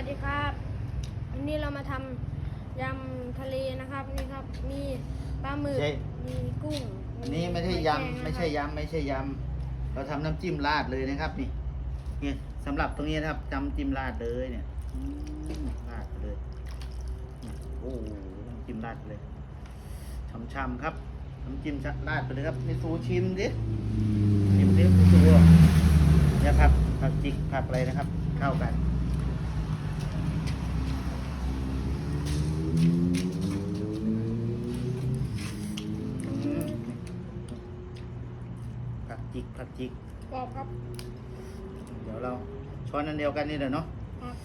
วัสดีครับวันนี้เรามาทำยำทะเลนะครับนี่ครับ มีปลาหมึกใช่ มีกุ้งอันนี้ไม่ใช่หอยแครงยำไม่ใช่นะครับยำไม่ใช่ยำเราทำน้ำจิ้มราดเลยนะครับนี่นี่สำหรับตรงนี้นะครับจำจิ้มราดเลยเนี่ยอืมราดไปเลยอืมโอ้โหน้ำจิ้มราดไปเลยช่ำๆครับน้ำจิ้มราดไปเลยครับนี่ซูชิมดิชิมดิซูเนี่ยผักผักจิกผักอะไรนะครับ เข้ากัน ผักจิกผักจิกกรอบครับเดี๋ยวเราช้อนอันเดียวกันนี่แหละเนาะครับ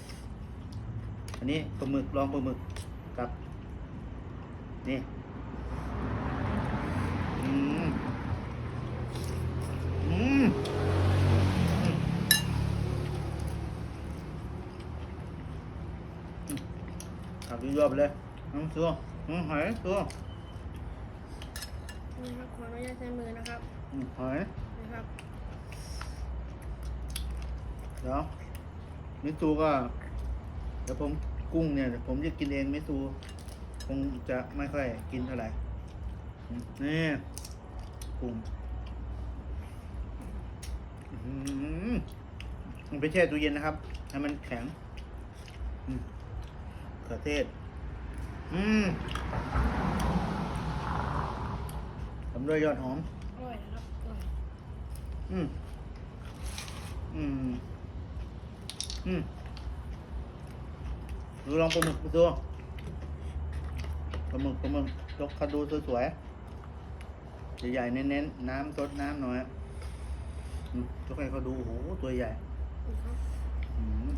อันนี้ปลาหมึกลองปลาหมึกกับ นี่อืมอืมอืมขับยอดไปเลยน้องตัวน้องหอยตัวนี่ครับขออนุญาตใช้มือนะครับอืมหอย นะครับเดี๋ยวมิตูก็ เดี๋ยวผมกุ้งเนี่ยเดี๋ยวผมจะกินเองมิตูคงจะไม่ค่อยกินเท่าไหร่ นี่กุ้งอื้อหือมันไปแช่ตู้เย็นนะครับ ให้มันแข็งเขือเทศ อืมทำด้วยยอดหอม อร่อยนะครับอร่อย อืม อืม อืมดูลองปลาหมึกดูปลาหมึกปลาหมึกยกเขาดูสวยๆใหญ่ๆเน้นๆน้ำซดน้ำหน่อยอืมยกให้เขาดูโอ้โหตัวใหญ่นี่ครับอืม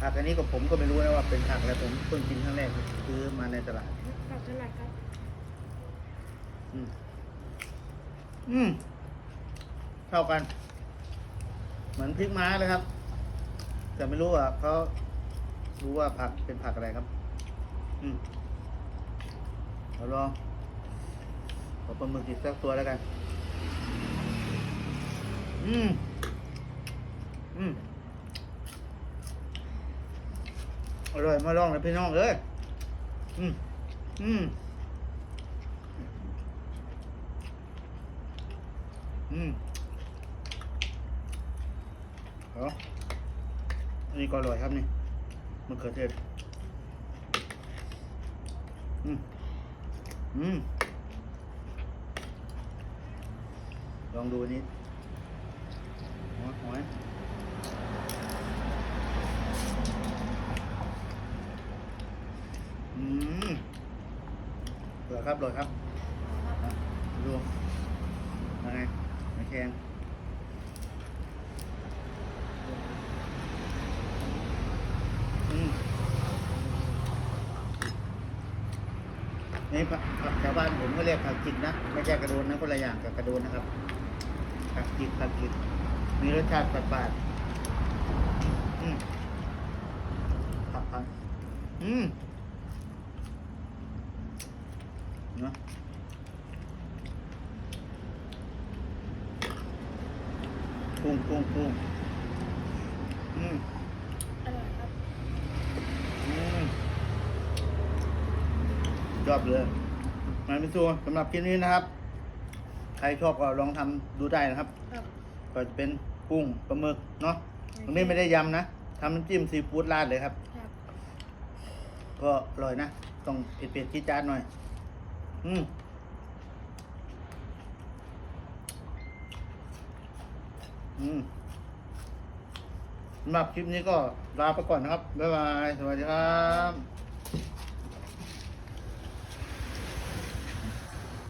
ผักอันนี้ก็ผมก็ไม่รู้นะว่าเป็นผักอะไรผมเพิ่งกินครั้งแรกซื้อมาในตลาดผักสลัดครับ อืม อืม เข้ากัน เหมือนพริกม้าเลยครับ แต่ไม่รู้ว่าเขารู้ว่าผักเป็นผักอะไรครับ อืมเราลองขอปลาหมึกอีกสักตัวแล้วกัน อืม อืม อร่อยมาลองเลยพี่น้องเอ้ยอืม อืม อืม เอาอันนี้ก็อร่อยครับนี่มะเขือเทศ อืม อืม ลองดูนี้หอยหอยอืมอร่อครับอร่อยครับรับ ดูยังไงไม่แข็งอืม นี่ผักผักแถวบ้านผมก็เรียกผักจิกนะไม่ใช่กระโดนนะคนละอย่างกับกระโดนนะครับผักจิกผักจิกมีรสชาติฝาดๆอืมผักผักอืมเนาะกุ้งกุ้งกุ้งอืม อร่อยครับ อืม ยอดเลยมาพิสูสำหรับคลิปนี้นะครับ ใครชอบก็ลองทำดูได้นะครับ ครับก็จะเป็นกุ้งปลาหมึกเนาะตรงนี้ไม่ได้ยำนะทำน้ำจิ้มซีฟู้ดราดเลยครับ ครับก็อร่อยนะ ต้องเผ็ดๆจี๊ดจ๊าดหน่อย อืมอืมสำหรับคลิปนี้ก็ลาไปก่อนนะครับ บ๊ายบาย สวัสดีครับ